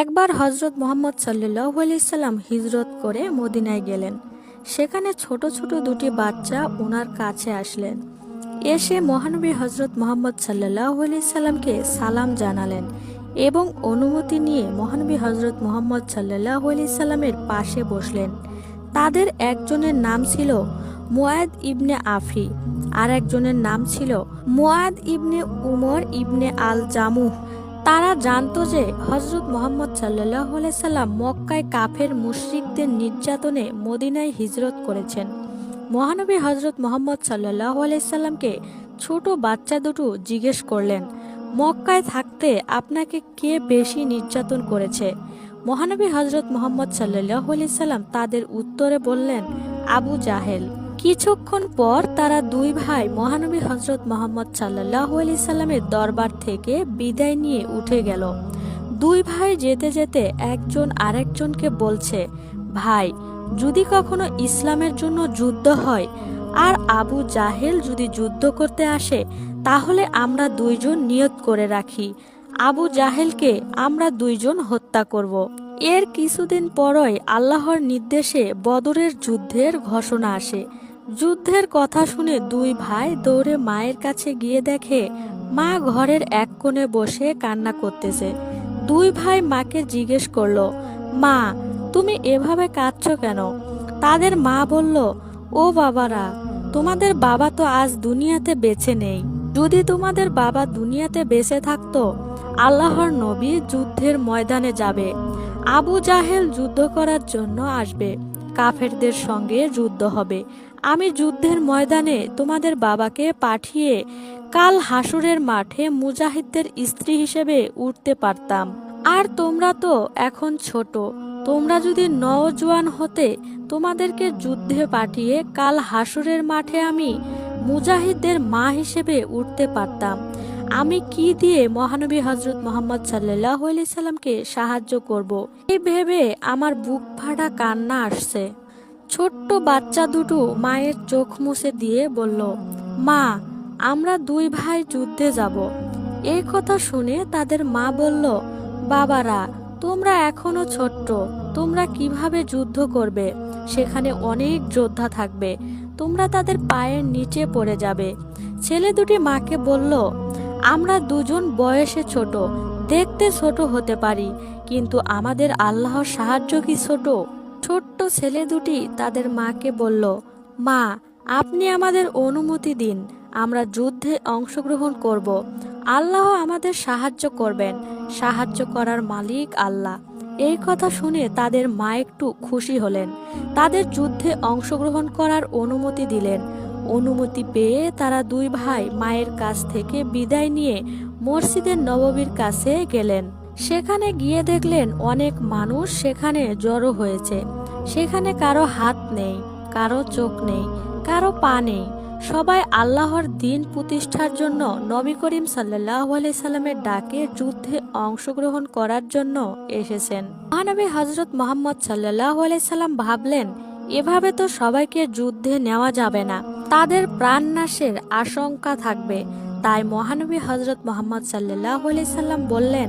একবার হজরত মোহাম্মদ সাল্লাহ সাল্লাম হিজরত করে মদিনায় গেলেন। সেখানে ছোট ছোট দুটি বাচ্চা ওনার কাছে আসলেন। এসে মহানবী হজরত মোহাম্মদ সাল্লাহ সাল্লামকে সালাম জানালেন এবং অনুমতি নিয়ে মহানবী হজরত মোহাম্মদ সাল্লাহ সাল্লামের পাশে বসলেন। তাদের একজনের নাম ছিল মুয়াদ ইবনে আফি আর একজনের নাম ছিল মুয়াদ ইবনে উমর ইবনে আল জামুহ তারা জানত যে হজরত মোহাম্মদ সাল্লাহ সাল্লাম মক্কায় কাফের মুশরিকদের নির্যাতনে মদিনায় হিজরত করেছেন। মহানবী হজরত মোহাম্মদ সাল্লাহ সাল্লামকে ছোট বাচ্চা দুটো জিজ্ঞেস করলেন, মক্কায় থাকতে আপনাকে কে বেশি নির্যাতন করেছে? মহানবী হজরত মোহাম্মদ সাল্লাহ সাল্লাম তাদের উত্তরে বললেন, আবু জাহেল। কিছুক্ষণ পর তারা দুই ভাই মহানবী হজরত মোহাম্মদ সাল্লাহ সাল্লামের দরবার থেকে বিদায় নিয়ে উঠে গেল। দুই ভাই যেতে যেতে একজন আরেকজনকে বলছে, ভাই, যদি কখনো ইসলামের জন্য যুদ্ধ হয় আর আবু জাহেল যদি যুদ্ধ করতে আসে, তাহলে আমরা দুইজন নিয়ত করে রাখি। আবু জাহেলকে আমরা দুইজন হত্যা করব। এর কিছুদিন পরই আল্লাহর নির্দেশে বদরের যুদ্ধের ঘোষণা আসে। যুদ্ধের কথা শুনে দুই ভাই দৌড়ে মায়ের কাছে গিয়ে দেখে, মা ঘরের এক কোণে বসে কান্না করতেছে। দুই ভাই মাকে জিজ্ঞেস করল, মা, তুমি এভাবে কাঁদছো কেন? তাদের মা বলল, ও বাবারা, তোমাদের বাবা তো আজ দুনিয়াতে বেঁচে নেই। যদি তোমাদের বাবা দুনিয়াতে বেঁচে থাকতো, আল্লাহর নবী যুদ্ধের ময়দানে যাবে। আবু জাহেল যুদ্ধ করার জন্য আসবে। কাফেরদের সঙ্গে যুদ্ধ হবে। আমি যুদ্ধের ময়দানে তোমাদের বাবাকে পাঠিয়ে কাল হাসুরের মাঠে মুজাহিদদের স্ত্রী হিসেবে উঠতে পারতাম। আর তোমরা তো এখন ছোট, তোমরা যদি নওজোয়ান হতে তোমাদেরকে যুদ্ধে পাঠিয়ে কাল হাসুরের মাঠে আমি মুজাহিদদের মা হিসেবে উঠতে পারতাম। আমি কি দিয়ে মহানবী হজরত মোহাম্মদ সাল্লাহ সাল্লামকে সাহায্য করব। এই ভেবে আমার বুক ফাটা কান্না আসছে। ছোট্ট বাচ্চা দুটো মায়ের চোখ মুছে দিয়ে বলল, মা, আমরা দুই ভাই যুদ্ধে যাব। এই কথা শুনে তাদের মা বলল, বাবারা, তোমরা এখনও ছোট্ট, তোমরা কীভাবে যুদ্ধ করবে? সেখানে অনেক যোদ্ধা থাকবে, তোমরা তাদের পায়ের নিচে পড়ে যাবে। ছেলে দুটি মাকে বলল, আমরা দুজন বয়সে ছোট, দেখতে ছোট হতে পারি, কিন্তু আমাদের আল্লাহর সাহায্য কি ছোট? ছোট্ট ছেলে দুটি তাদের মাকে বলল, মা, আপনি আমাদের অনুমতি দিন। আমরা যুদ্ধে অংশগ্রহণ করব। আল্লাহ আমাদের সাহায্য করবেন। সাহায্য করার মালিক আল্লাহ। এই কথা শুনে তাদের মা একটু খুশি হলেন। তাদের যুদ্ধে অংশগ্রহণ করার অনুমতি দিলেন। অনুমতি পেয়ে তারা দুই ভাই মায়ের কাছ থেকে বিদায় নিয়ে মসজিদের নববীর কাছে গেলেন। সেখানে গিয়ে দেখলেন অনেক মানুষ সেখানে জড়ো হয়েছে। সেখানে কারও হাত নেই, কারও চোখ নেই, কারও পা নেই। সবাই আল্লাহর দিন প্রতিষ্ঠার জন্য নবী করিম সাল্লাহ সাল্লামের ডাকে যুদ্ধে অংশগ্রহণ করার জন্য এসেছেন। মহানবী হজরত মোহাম্মদ সাল্লাহ সাল্লাম ভাবলেন, এভাবে তো সবাইকে যুদ্ধে নেওয়া যাবে না। তাদের প্রাণনাশের আশঙ্কা থাকবে। তাই মহানবী হজরত মোহাম্মদ সাল্লাহ সাল্লাম বললেন,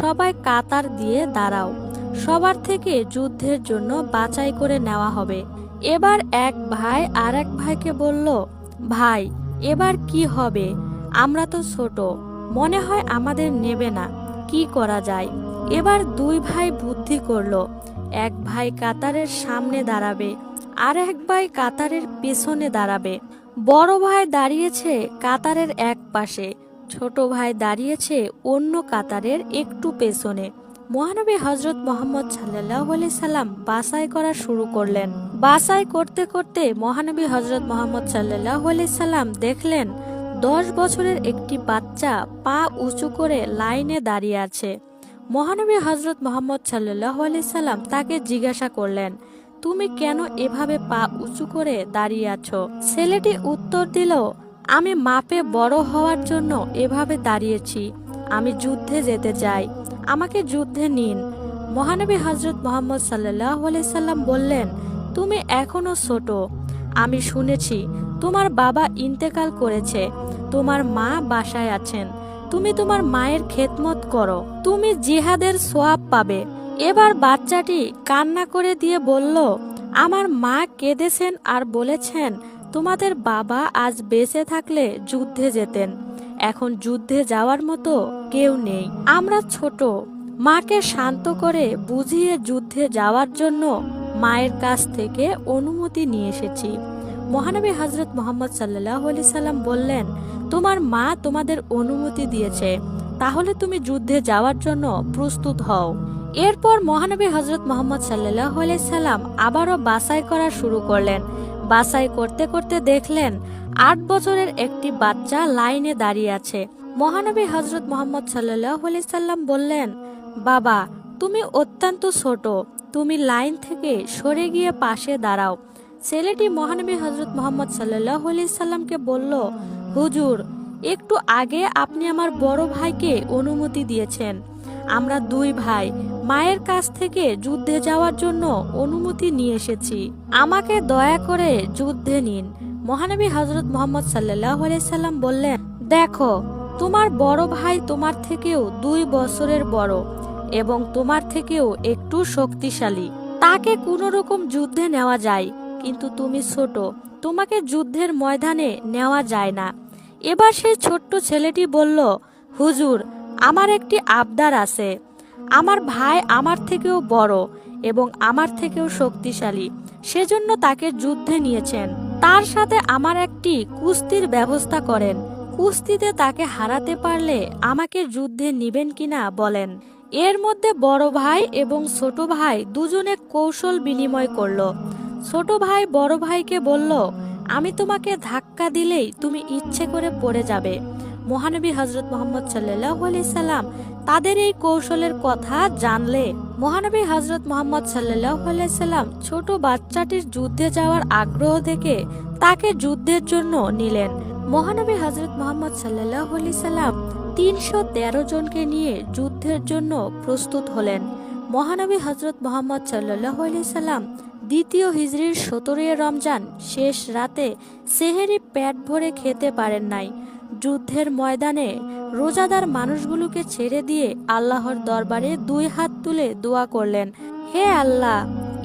সবাই কাতার দিয়ে দাঁড়াও। সবার থেকে যুদ্ধের জন্য বাছাই করে নেওয়া হবে। এবার এক ভাই আর এক ভাইকে বলল, ভাই, এবার কি হবে? আমরা তো ছোট। মনে হয় আমাদের নেবে না। কি করা যায়? এবার দুই ভাই বুদ্ধি করল, এক ভাই কাতারের সামনে দাঁড়াবে, আর এক ভাই কাতারের পেছনে দাঁড়াবে। বড় ভাই দাঁড়িয়েছে কাতারের এক পাশে ছোট ভাই দাঁড়িয়েছে অন্য কাতারের একটু পেছনে। মহানবী হজরত মোহাম্মদ সাল্লাহ আলি সাল্লাম বাসাই করা শুরু করলেন। বাসাই করতে করতে মহানবী হজরত মোহাম্মদ সাল্লাহ আলি সাল্লাম দেখলেন, দশ বছরের একটি বাচ্চা পা উঁচু করে লাইনে দাঁড়িয়ে আছে। মহানবী হজরত মোহাম্মদ সাল্লাহ আলি সাল্লাম তাকে জিজ্ঞাসা করলেন, তুমি কেন এভাবে পা উঁচু করে দাঁড়িয়ে আছো? ছেলেটি উত্তর দিল, আমি মাপে বড় হওয়ার জন্য এভাবে দাঁড়িয়েছি। আমি যুদ্ধে যেতে চাই। আমাকে যুদ্ধে নিন। মহানবী হজরত মোহাম্মদ সাল্লাহ সাল্লাম বললেন, তুমি এখনও ছোট। আমি শুনেছি, তোমার বাবা ইন্তেকাল করেছে। তোমার মা বাসায় আছেন। তুমি তোমার মায়ের খেদমত করো। তুমি জিহাদের সোয়াব পাবে। এবার বাচ্চাটি কান্না করে দিয়ে বলল, আমার মা কেঁদেছেন আর বলেছেন, তোমাদের বাবা আজ বেঁচে থাকলে যুদ্ধে যেতেন। এখন যুদ্ধে যাওয়ার মতো কেউ নেই। আমরা ছোট। মাকে শান্ত করে বুঝিয়ে যুদ্ধে যাওয়ার জন্য মায়ের কাছ থেকে অনুমতি নিয়ে এসেছি। মহানবী হজরত মোহাম্মদ সাল্লাহ আলি সাল্লাম বললেন, তোমার মা তোমাদের অনুমতি দিয়েছে। তাহলে তুমি যুদ্ধে যাওয়ার জন্য প্রস্তুত হও। এরপর মহানবী হজরত মোহাম্মদ সাল্লাহ সাল্লাম আবারও বাছাই করা শুরু করলেন। বাছাই করতে করতে দেখলেন আট বছরের একটি বাচ্চা লাইনে দাঁড়িয়ে আছে। মহানবী হজরত মোহাম্মদ সাল্লাহ সাল্লাম বললেন, বাবা, তুমি অত্যন্ত ছোট। তুমি লাইন থেকে সরে গিয়ে পাশে দাঁড়াও। ছেলেটি মহানবী হজরত মোহাম্মদ সাল্লাহ সাল্লামকে বলল, হুজুর, একটু আগে আপনি আমার বড় ভাইকে অনুমতি দিয়েছেন। আমরা দুই ভাই মায়ের কাছ থেকে যুদ্ধে যাওয়ার জন্য অনুমতি নিয়ে এসেছি। আমাকে দয়া করে যুদ্ধে নিন। মহানবী হজরত মোহাম্মদ সাল্লাহ সাল্লাম বললেন, দেখো, তোমার বড় ভাই তোমার থেকেও দুই বছরের বড় এবং তোমার থেকেও একটু শক্তিশালী। তাকে কোনো রকম যুদ্ধে নেওয়া যায়, কিন্তু তুমি ছোট। তোমাকে যুদ্ধের ময়দানে নেওয়া যায় না। এবার সেই ছোট্ট ছেলেটি বলল, হুজুর, আমার একটি আবদার আছে। আমার ভাই আমার থেকেও বড় এবং আমার থেকেও শক্তিশালী। সেজন্য তাকে যুদ্ধে নিয়েছেন। তার সাথে আমার একটি কুস্তির ব্যবস্থা করেন। কুস্তিতে তাকে হারাতে পারলে আমাকে যুদ্ধে নিবেন কিনা বলেন। এর মধ্যে বড় ভাই এবং ছোট ভাই দুজনে কৌশল বিনিময় করল। ছোট ভাই বড় ভাইকে বলল, আমি তোমাকে ধাক্কা দিলেই তুমি ইচ্ছে করে পড়ে যাবে। মহানবী হজরত মোহাম্মদ সাল্লাহ সাল্লাম তাদের এই কৌশলের কথা জানলে মহানবী হজরত মোহাম্মদ সাল্লাহ সাল্লাম ছোট বাচ্চাটির যুদ্ধে যাওয়ার আগ্রহ দেখে তাকে যুদ্ধের জন্য নিলেন। মহানবী হজরত মোহাম্মদ সাল্লাহ সাল্লাম তিনশো তেরো জনকে নিয়ে যুদ্ধের জন্য প্রস্তুত হলেন। মহানবী হজরত মোহাম্মদ সাল্লাহ সাল্লাম দ্বিতীয় হিজড়ির সতেরোই রমজান শেষ রাতে সেহেরি পেট ভরে খেতে পারেন নাই। যুদ্ধের ময়দানে রোজাদার মানুষগুলোকে ছেড়ে দিয়ে আল্লাহর দরবারে দুই হাত তুলে দোয়া করলেন। হে আল্লাহ,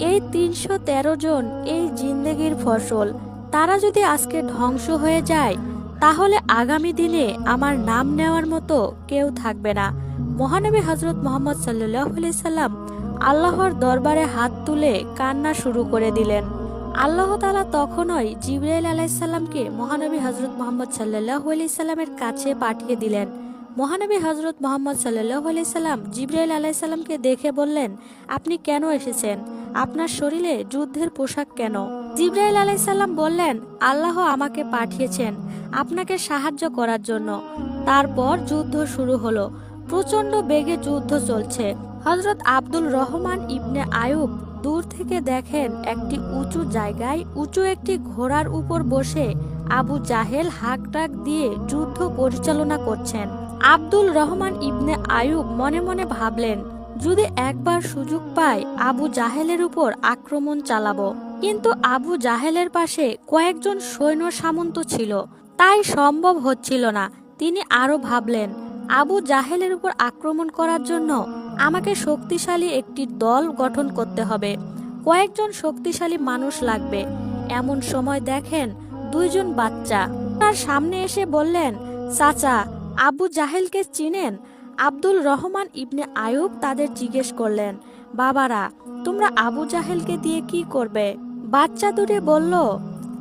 এই তিনশো তেরো জন এই জিন্দেগির ফসল, তারা যদি আজকে ধ্বংস হয়ে যায়, তাহলে আগামী দিনে আমার নাম নেওয়ার মতো কেউ থাকবে না। মহানবী হজরত মোহাম্মদ সাল্লাহ সাল্লাম আল্লাহর দরবারে হাত তুলে কান্না শুরু করে দিলেন। আল্লাহ তালা তখনই জিব্রাইল আলাইসাল্লামকে মহানবী হজরত মোহাম্মদ সাল্লাহ আলাইসাল্লামের কাছে পাঠিয়ে দিলেন। মহানবী হজরত মোহাম্মদ সাল্লাহ আলাইসাল্লাম জিব্রাইল আলাইসাল্লামকে দেখে বললেন, আপনি কেন এসেছেন? আপনার শরীরে যুদ্ধের পোশাক কেন? জিব্রাইল আলাইসাল্লাম বললেন, আল্লাহ আমাকে পাঠিয়েছেন আপনাকে সাহায্য করার জন্য। তারপর যুদ্ধ শুরু হলো। প্রচণ্ড বেগে যুদ্ধ চলছে। হজরত আব্দুল রহমান ইবনে আয়ুব দূর থেকে দেখেন একটি উঁচু জায়গায় উঁচু একটি ঘোড়ার উপর বসে আবু জাহেল হাক ডাক দিয়ে যুদ্ধ পরিচালনা করছেন। আব্দুল রহমান ইবনে আয়ুব মনে মনে ভাবলেন, যদি একবার সুযোগ পাই, আবু জাহেলের উপর আক্রমণ চালাবো। কিন্তু আবু জাহেলের পাশে কয়েকজন সৈন্য সামন্ত ছিল। তাই সম্ভব হচ্ছিল না। তিনি আরও ভাবলেন আবু জাহেলের উপর আক্রমণ করার জন্য আমাকে শক্তিশালী একটি দল গঠন করতে হবে। কয়েকজন শক্তিশালী মানুষ লাগবে। এমন সময় দেখেন দুইজন বাচ্চা। তার সামনে এসে বললেন, চাচা, আবু জাহেলকে চিনেন? আব্দুল রহমান ইবনে আয়ুব তাদের জিজ্ঞেস করলেন, বাবারা, তোমরা আবু জাহেলকে দিয়ে কি করবে? বাচ্চা দুটি বলল,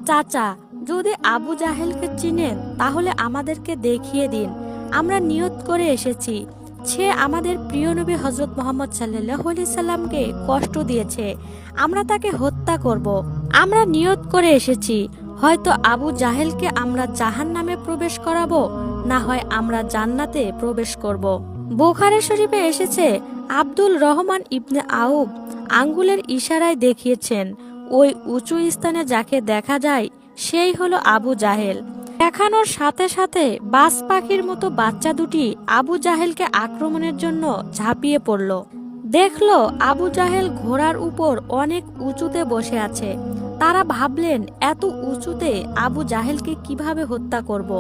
চাচা, যদি আবু জাহেলকে চিনেন, তাহলে আমাদেরকে দেখিয়ে দিন। আমরা নিয়ত করে এসেছি সে আমাদের প্রিয় নবী হজরত মোহাম্মদ সাল্লাহ সাল্লামকে কষ্ট দিয়েছে আমরা তাকে হত্যা করব। আমরা নিয়ত করে এসেছি হয়তো আবু জাহেলকে আমরা জাহান নামে প্রবেশ করাবো, না হয় আমরা জান্নাতে প্রবেশ করব। বোখারে শরীফে এসেছে আব্দুল রহমান ইবনে আউব আঙ্গুলের ইশারায় দেখিয়েছেন, ওই উঁচু স্থানে যাকে দেখা যায়, সেই হলো আবু জাহেল দেখানোর সাথে সাথে বাস পাখির মতো বাচ্চা দুটি আবু জাহেলকে আক্রমণের জন্য ঝাঁপিয়ে পড়ল। দেখল আবু জাহেল ঘোড়ার উপর অনেক উঁচুতে বসে আছে। তারা ভাবলেন, এত উঁচুতে আবু জাহেলকে কীভাবে হত্যা করব।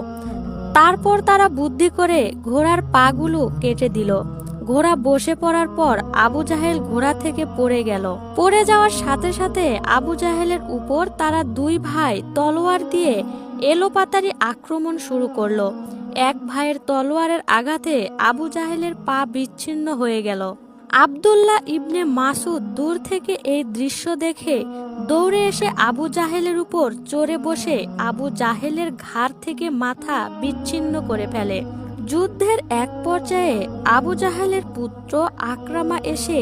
তারপর তারা বুদ্ধি করে ঘোড়ার পাগুলো কেটে দিল। ঘোড়া বসে পড়ার পর আবু জাহেল ঘোড়া থেকে পড়ে গেল। পড়ে যাওয়ার সাথে সাথে আবু জাহেলের উপর তারা দুই ভাই তলোয়ার দিয়ে এলোপাতারি আক্রমণ শুরু করল। এক ভাইয়ের তলোয়ারের আঘাতে আবু জাহেলের পা বিচ্ছিন্ন হয়ে গেল। আবদুল্লাহ ইবনে মাসুদ দূর থেকে এই দৃশ্য দেখে দৌড়ে এসে আবু জাহেলের উপর চড়ে বসে আবু জাহেলের ঘাড় থেকে মাথা বিচ্ছিন্ন করে ফেলে। যুদ্ধের এক পর্যায়ে আবু জাহেলের পুত্র আক্রামা এসে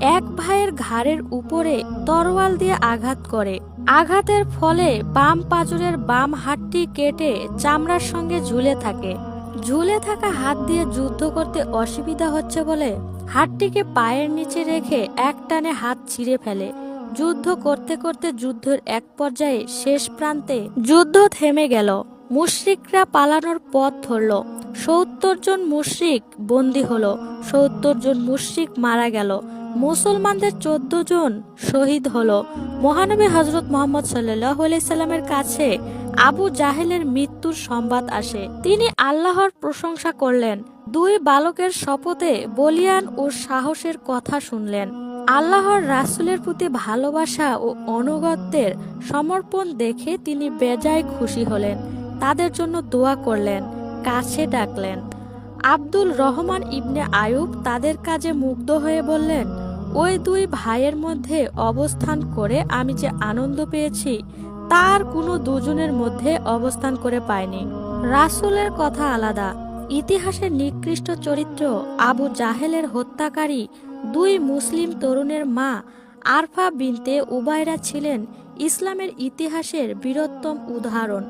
এক ভাইয়ের ঘাড়ের উপরে তরোয়াল দিয়ে আঘাত করে। আঘাতের ফলে বাম পাজরের বাম হাতটি কেটে চামড়ার সঙ্গে ঝুলে থাকে। ঝুলে থাকা হাত দিয়ে যুদ্ধ করতে অসুবিধা হচ্ছে বলে হাতটিকে পায়ের নিচে রেখে এক টানে হাত ছিঁড়ে ফেলে। যুদ্ধ করতে করতে যুদ্ধের এক পর্যায়ে শেষ প্রান্তে যুদ্ধ থেমে গেল। মুশরিকরা পালানোর পথ ধরল। সত্তর জন মুশরিক বন্দী হলো। সত্তর জন মুশরিক মারা গেল। মুসলমানদের চোদ্দ জন শহীদ হল। মহানবী হজরত মোহাম্মদ সাল্লামের কাছে আবু জাহেলের মৃত্যুর সংবাদ আসে। তিনি আল্লাহর প্রশংসা করলেন, দুই বালকের শপথে বলিয়ান ও সাহসের কথা শুনলেন। আল্লাহর রাসূলের প্রতি ভালোবাসা ও অনুগত্যের সমর্পণ দেখে তিনি বেজায় খুশি হলেন। তাদের জন্য দোয়া করলেন, কাছে ডাকলেন। আব্দুল রহমান ইবনে আয়ুব তাদের কাজে মুগ্ধ হয়ে বললেন, ওই দুই ভাইয়ের মধ্যে অবস্থান করে আমি যে আনন্দ পেয়েছি, তার কোনো দুজনের মধ্যে অবস্থান করে পায়নি রাসূলের কথা আলাদা। ইতিহাসের নিকৃষ্ট চরিত্র আবু জাহেলের হত্যাকারী দুই মুসলিম তরুণের মা আরফা বিনতে উবায়রা ছিলেন ইসলামের ইতিহাসের বীরত্তম উদাহরণ।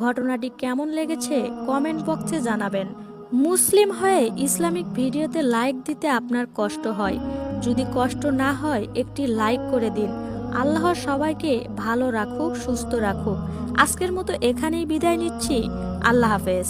ঘটনাটি কেমন লেগেছে কমেন্ট বক্সে জানাবেন। মুসলিম হয়ে ইসলামিক ভিডিওতে লাইক দিতে আপনার কষ্ট হয়। যদি কষ্ট না হয়, একটি লাইক করে দিন। আল্লাহ সবাইকে ভালো রাখুক, সুস্থ রাখুক। আজকের মতো এখানেই বিদায় নিচ্ছি। আল্লাহ হাফেজ।